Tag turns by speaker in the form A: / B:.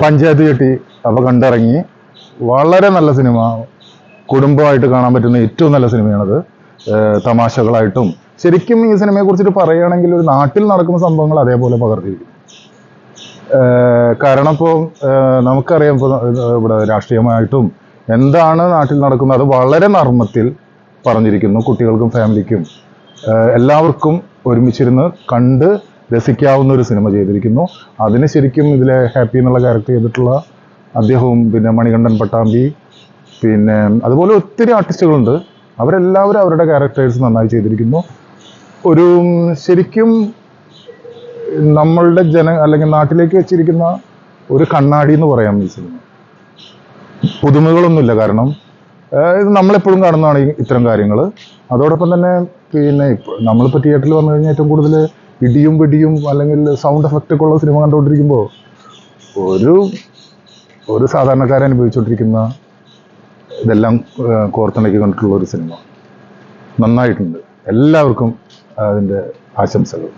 A: പഞ്ചായത്ത് ചെട്ടി അപ്പോൾ കണ്ടിറങ്ങി. വളരെ നല്ല സിനിമ. കുടുംബമായിട്ട് കാണാൻ പറ്റുന്ന ഏറ്റവും നല്ല സിനിമയാണത്. തമാശകളായിട്ടും. ശരിക്കും ഈ സിനിമയെ കുറിച്ചിട്ട് പറയുകയാണെങ്കിൽ ഒരു നാട്ടിൽ നടക്കുന്ന സംഭവങ്ങൾ അതേപോലെ പകർത്തിയിരിക്കും. കാരണം ഇപ്പോൾ നമുക്കറിയാം ഇപ്പോൾ ഇവിടെ രാഷ്ട്രീയമായിട്ടും എന്താണ് നാട്ടിൽ നടക്കുന്നത് അത് വളരെ നർമ്മത്തിൽ പറഞ്ഞിരിക്കുന്നു കുട്ടികൾക്കും ഫാമിലിക്കും. എല്ലാവർക്കും ഒരുമിച്ചിരുന്ന് കണ്ട് രസിക്കാവുന്ന ഒരു സിനിമ ചെയ്തിരിക്കുന്നു. അതിന് ശരിക്കും ഇതിലെ ഹാപ്പി എന്നുള്ള ക്യാരക്ടർ ചെയ്തിട്ടുള്ള അദ്ദേഹവും പിന്നെ മണികണ്ഠൻ പട്ടാമ്പി പിന്നെ അതുപോലെ ഒത്തിരി ആർട്ടിസ്റ്റുകളുണ്ട് അവരെല്ലാവരും അവരുടെ ക്യാരക്ടേഴ്സ് നന്നായി ചെയ്തിരിക്കുന്നു. ഒരു ശരിക്കും നമ്മളുടെ ജന അല്ലെങ്കിൽ നാട്ടിലേക്ക് വെച്ചിരിക്കുന്ന ഒരു കണ്ണാടി എന്ന് പറയാം ഈ സിനിമ. പുതുമകളൊന്നുമില്ല കാരണം ഇത് നമ്മളെപ്പോഴും കാണുന്നതാണ് ഇത്തരം കാര്യങ്ങൾ അതോടൊപ്പം തന്നെ പിന്നെ നമ്മൾ നമ്മളിപ്പോൾ തിയേറ്ററിൽ വന്നു കഴിഞ്ഞാൽ ഏറ്റവും കൂടുതൽ ഇടിയും പിടിയും അല്ലെങ്കിൽ സൗണ്ട് എഫക്റ്റ് ഒക്കെ ഉള്ള സിനിമ കണ്ടുകൊണ്ടിരിക്കുമ്പോൾ ഒരു ഒരു സാധാരണക്കാരൻ അനുഭവിച്ചുകൊണ്ടിരിക്കുന്ന ഇതെല്ലാം കോർത്തിണക്കി കണ്ടിട്ടുള്ള ഒരു സിനിമ നന്നായിട്ടുണ്ട്. എല്ലാവർക്കും അതിന്റെ ആശംസകൾ.